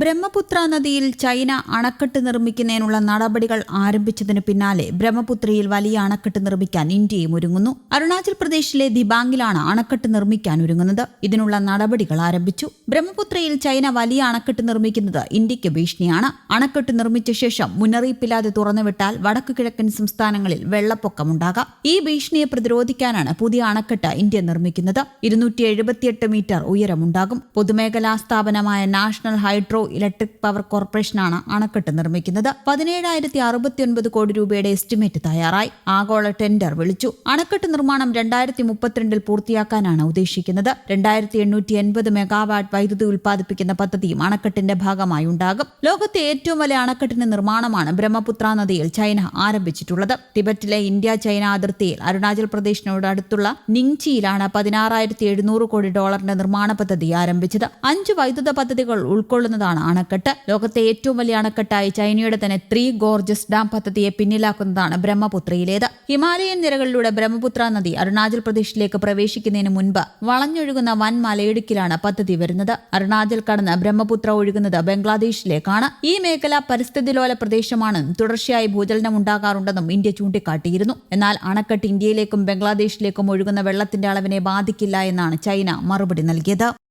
ബ്രഹ്മപുത്ര നദിയിൽ ചൈന അണക്കെട്ട് നിർമ്മിക്കുന്നതിനുള്ള നടപടികൾ ആരംഭിച്ചതിന് പിന്നാലെ ബ്രഹ്മപുത്രയിൽ വലിയ അണക്കെട്ട് നിർമ്മിക്കാൻ ഇന്ത്യയും ഒരുങ്ങുന്നു. അരുണാചൽ പ്രദേശിലെ ദിബാംഗിലാണ് അണക്കെട്ട് നിർമ്മിക്കാൻ ഒരുങ്ങുന്നത്. ഇതിനുള്ള നടപടികൾ ആരംഭിച്ചു. ബ്രഹ്മപുത്രയിൽ ചൈന വലിയ അണക്കെട്ട് നിർമ്മിക്കുന്നത് ഇന്ത്യയ്ക്ക് ഭീഷണിയാണ്. അണക്കെട്ട് നിർമ്മിച്ച ശേഷം മുന്നറിയിപ്പില്ലാതെ തുറന്നുവിട്ടാൽ വടക്കു കിഴക്കൻ സംസ്ഥാനങ്ങളിൽ വെള്ളപ്പൊക്കമുണ്ടാകാം ഈ ഭീഷണിയെ പ്രതിരോധിക്കാനാണ് പുതിയ അണക്കെട്ട് ഇന്ത്യ നിർമ്മിക്കുന്നത്. ഇരുന്നൂറ്റി മീറ്റർ ഉയരമുണ്ടാകും. പൊതുമേഖലാ സ്ഥാപനമായ നാഷണൽ ഹൈഡ്രോ ഇലക്ട്രിക് പവർ കോർപ്പറേഷനാണ് അണക്കെട്ട് നിർമ്മിക്കുന്നത്. പതിനേഴായിരത്തി അറുപത്തിയൊൻപത് കോടി രൂപയുടെ എസ്റ്റിമേറ്റ് തയ്യാറായി. ആഗോള ടെൻഡർ വിളിച്ചു. അണക്കെട്ട് നിർമ്മാണം രണ്ടായിരത്തി മുപ്പത്തിരണ്ടിൽ പൂർത്തിയാക്കാനാണ് ഉദ്ദേശിക്കുന്നത്. രണ്ടായിരത്തി എണ്ണൂറ്റി എൺപത് മെഗാവാട്ട് വൈദ്യുതി ഉൽപ്പാദിപ്പിക്കുന്ന പദ്ധതിയും അണക്കെട്ടിന്റെ ഭാഗമായി ഉണ്ടാകും. ലോകത്തെ ഏറ്റവും വലിയ അണക്കെട്ടിന്റെ നിർമ്മാണമാണ് ബ്രഹ്മപുത്ര നദിയിൽ ചൈന ആരംഭിച്ചിട്ടുള്ളത്. ടിബറ്റിലെ ഇന്ത്യ ചൈന അതിർത്തിയിൽ അരുണാചൽ പ്രദേശിനോട് അടുത്തുള്ള നിങ്ചിയിലാണ് പതിനാറായിരത്തി എഴുന്നൂറ് കോടി ഡോളറിന്റെ നിർമ്മാണ പദ്ധതി ആരംഭിച്ചത്. അഞ്ച് വൈദ്യുത പദ്ധതികൾ ഉൾക്കൊള്ളുന്നതാണ് അണക്കെട്ട് ലോകത്തെ ഏറ്റവും വലിയ അണക്കെട്ടായി ചൈനയുടെ തന്നെ ത്രീ ഗോർജസ് ഡാം പദ്ധതിയെ പിന്നിലാക്കുന്നതാണ് ബ്രഹ്മപുത്രയിലേത്. ഹിമാലയൻ നിരകളിലൂടെ ബ്രഹ്മപുത്ര നദി അരുണാചൽ പ്രദേശിലേക്ക് പ്രവേശിക്കുന്നതിന് മുൻപ് വളഞ്ഞൊഴുകുന്ന വൻ മലയിടുക്കിലാണ് പദ്ധതി വരുന്നത്. അരുണാചൽ കടന്ന് ബ്രഹ്മപുത്ര ഒഴുകുന്നത് ബംഗ്ലാദേശിലേക്കാണ്. ഈ മേഖല പരിസ്ഥിതിലോല പ്രദേശമാണെന്നും തുടർച്ചയായി ഭൂചലനം ഉണ്ടാകാറുണ്ടെന്നും ഇന്ത്യ ചൂണ്ടിക്കാട്ടിയിരുന്നു. എന്നാൽ അണക്കെട്ട് ഇന്ത്യയിലേക്കും ബംഗ്ലാദേശിലേക്കും ഒഴുകുന്ന വെള്ളത്തിന്റെ അളവിനെ ബാധിക്കില്ല എന്നാണ് ചൈന മറുപടി നൽകിയത്.